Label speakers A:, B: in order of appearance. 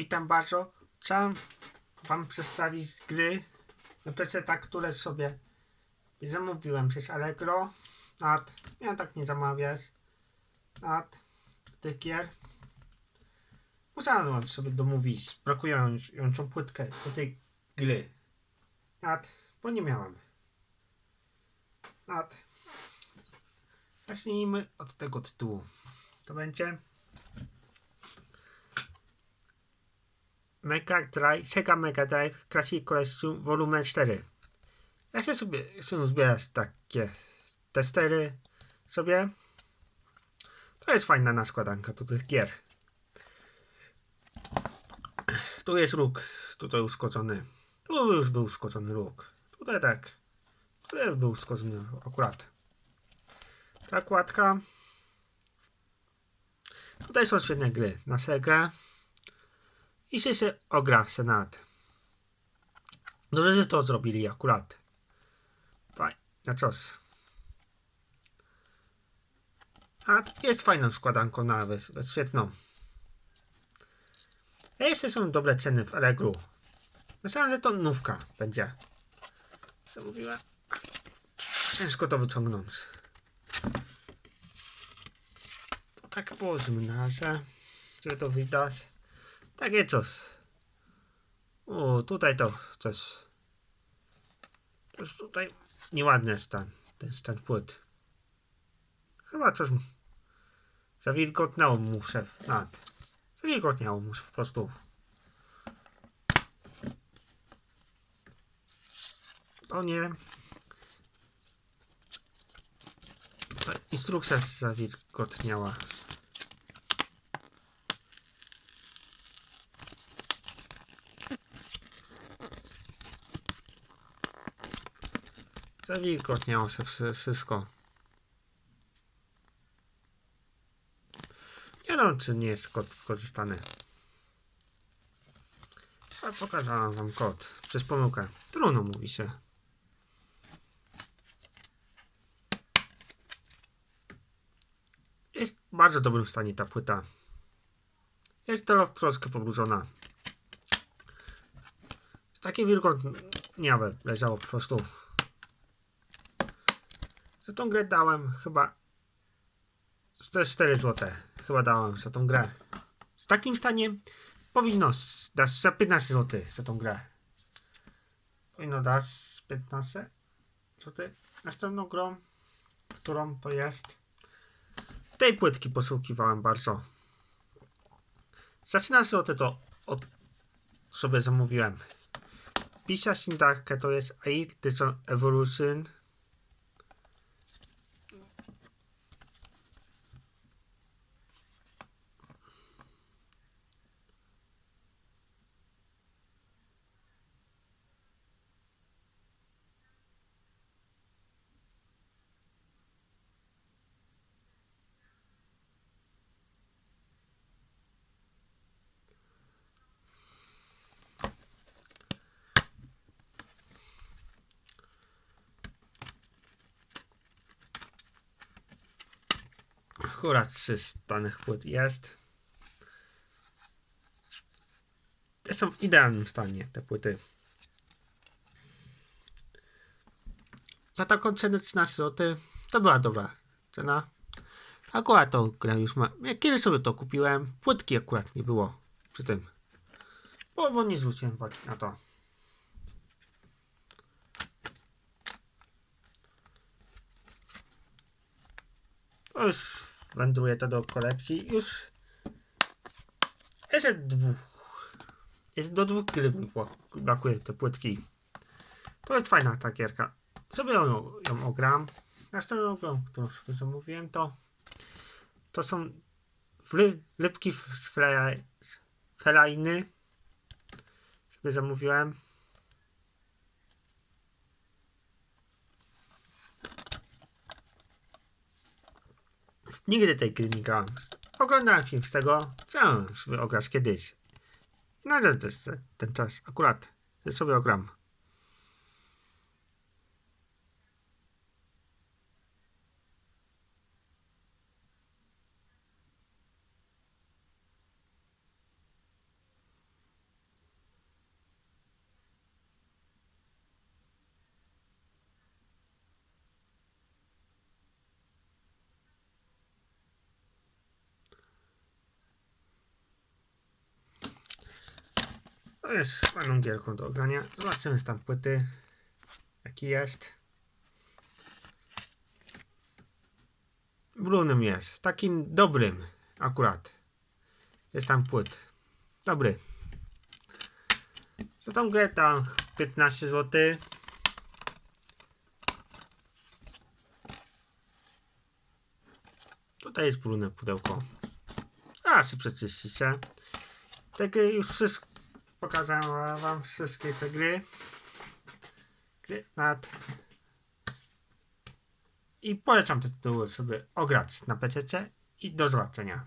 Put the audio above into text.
A: Witam bardzo. Chciałem Wam przedstawić gry na PC, które sobie zamówiłem przez Allegro. Nad, ja tak nie zamawiać. Nad tych gier. Musiałem sobie domówić brakującą płytkę do tej gry. Nad, bo nie miałem. Nad. Zacznijmy od tego tytułu. To będzie Mega Drive, Sega Mega Drive Classic Collection Volume 4. Ja się sobie chcę zbierać takie testery sobie. To jest fajna naskładanka do tych gier. Tu jest róg, tutaj uskoczony. Tu już był uskoczony róg. Tutaj tak. Tutaj był uskoczony akurat. Ta kładka. Tutaj są świetne gry na Sega i się, się ogra Senat. Dobrze, że to zrobili akurat. Fajnie, na czas. A jest fajną składanką nawet, świetną. A jeszcze są dobre ceny w Allegro. Myślałem, że to nówka będzie. Co mówiłem? Ciężko to wyciągnąć. To tak razie, żeby to widać. Takie coś. O, tutaj to coś. Coś tutaj nieładny stan. Ten stan płyt. Chyba coś zawilgotniało mu się nad. Zawilgotniało mu po prostu. To nie. Instrukcja zawilgotniała. Się wszy- wszystko. Nie wiem, czy nie jest kod wykorzystany. A pokazałem wam kod. Przez pomyłkę. Trudno mówi się. Jest w bardzo dobrym stanie ta płyta. Jest teraz troszkę pobrudzona. Takie wilgotniałe leżało po prostu. Za tą grę dałem chyba 4 zł. Chyba dałem za tą grę. W takim stanie powinno dać za 15 zł za tą grę. Powinno dać 15 zł. Następną grą, którą to jest. Tej płytki posługiwałem bardzo. Za 13 zł to od, sobie zamówiłem. Pisia Sindarkę to jest Edition Evolution. Akurat z danych płyt jest. Te są w idealnym stanie, te płyty. Za taką cenę 13 zł to była dobra cena. Akurat grę już ma. Ja kiedy sobie to kupiłem, płytki akurat nie było przy tym. Bo, bo nie zwróciłem uwagi na to. To już wędruje to do kolekcji. Już jeszcze dwóch. Jest do dwóch gry brakuje te płytki. To jest fajna ta gierka. Sobie ją, ją ogram. Następną grą, którą sobie zamówiłem, to to są wry, rybki z felajny. Sobie zamówiłem. Nigdy tej gry nie grałem. Oglądałem film z tego, chciałem sobie ograć kiedyś. No to ten- czas, akurat, sobie ogram. To jest fajną gierką do ogrania. Zobaczymy z tam płyty. Jaki jest. Brunym jest. Takim dobrym akurat. Jest tam płyt. Dobry. Za tą grę tam 15 zł. Tutaj jest brudne pudełko. A, sobie przeczyścicie. Gry już wszystko pokazałem wam wszystkie te gry. Gry nad. I polecam te tytuły sobie ograć na PC i do zobaczenia.